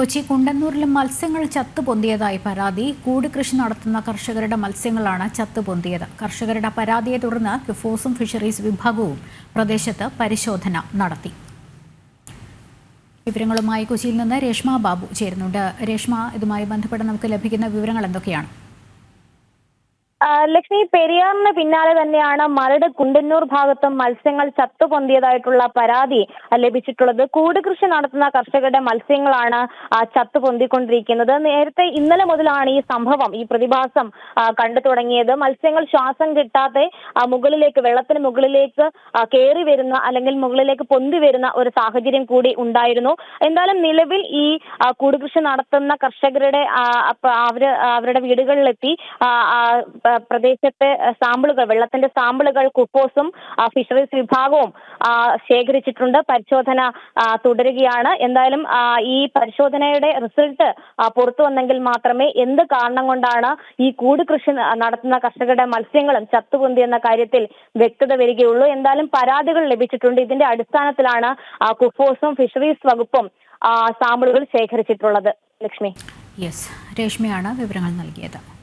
കൊച്ചി കുണ്ടന്നൂരിൽ മത്സ്യങ്ങൾ ചത്തുപൊന്തിയതായി പരാതി. കൂട് കൃഷി നടത്തുന്ന കർഷകരുടെ മത്സ്യങ്ങളാണ് ചത്തുപൊന്തിയത്. കർഷകരുടെ പരാതിയെ തുടർന്ന് കിഫോസും ഫിഷറീസ് വിഭാഗവും പ്രദേശത്ത് പരിശോധന നടത്തി. വിവരങ്ങളുമായി കൊച്ചിയിൽ നിന്ന് രേഷ്മ ബാബു ചേരുന്നുണ്ട്. രേഷ്മ ഇതുമായി ബന്ധപ്പെട്ട് നമുക്ക് ലഭിക്കുന്ന വിവരങ്ങൾ എന്തൊക്കെയാണ്? ലക്ഷ്മി പെരിയാറിന് പിന്നാലെ തന്നെയാണ് മരട് കുണ്ടന്നൂർ ഭാഗത്തും മത്സ്യങ്ങൾ ചത്തുപൊന്തിയതായിട്ടുള്ള പരാതി ലഭിച്ചിട്ടുള്ളത്. കൂട് കൃഷി നടത്തുന്ന കർഷകരുടെ മത്സ്യങ്ങളാണ് ചത്തുപൊന്തിക്കൊണ്ടിരിക്കുന്നത്. നേരത്തെ ഇന്നലെ മുതലാണ് ഈ സംഭവം ഈ പ്രതിഭാസം കണ്ടു തുടങ്ങിയത്. മത്സ്യങ്ങൾ ശ്വാസം കിട്ടാതെ മുകളിലേക്ക് വെള്ളത്തിന് മുകളിലേക്ക് കയറി വരുന്ന അല്ലെങ്കിൽ മുകളിലേക്ക് പൊന്തി വരുന്ന ഒരു സാഹചര്യം കൂടി ഉണ്ടായിരുന്നു. എന്തായാലും നിലവിൽ ഈ കൂട് കൃഷി നടത്തുന്ന കർഷകരുടെ അവർ അവരുടെ വീടുകളിലെത്തി പ്രദേശത്തെ സാമ്പിളുകൾ വെള്ളത്തിന്റെ സാമ്പിളുകൾ കുപ്പോസും ഫിഷറീസ് വിഭാഗവും ശേഖരിച്ചിട്ടുണ്ട്. പരിശോധന തുടരുകയാണ്. എന്തായാലും ഈ പരിശോധനയുടെ റിസൾട്ട് പുറത്തു വന്നെങ്കിൽ മാത്രമേ എന്ത് കാരണം കൊണ്ടാണ് ഈ കൂട് കൃഷി നടത്തുന്ന കർഷകരുടെ മത്സ്യങ്ങളും ചത്തുപൊന്തി എന്ന കാര്യത്തിൽ വ്യക്തത വരികയുള്ളൂ. എന്തായാലും പരാതികൾ ലഭിച്ചിട്ടുണ്ട്. ഇതിന്റെ അടിസ്ഥാനത്തിലാണ് കുഫോസും ഫിഷറീസ് വകുപ്പും സാമ്പിളുകൾ ശേഖരിച്ചിട്ടുള്ളത്. ലക്ഷ്മി. യെസ്. രേഷ്മയാണ് വിവരങ്ങൾ നൽകിയത്.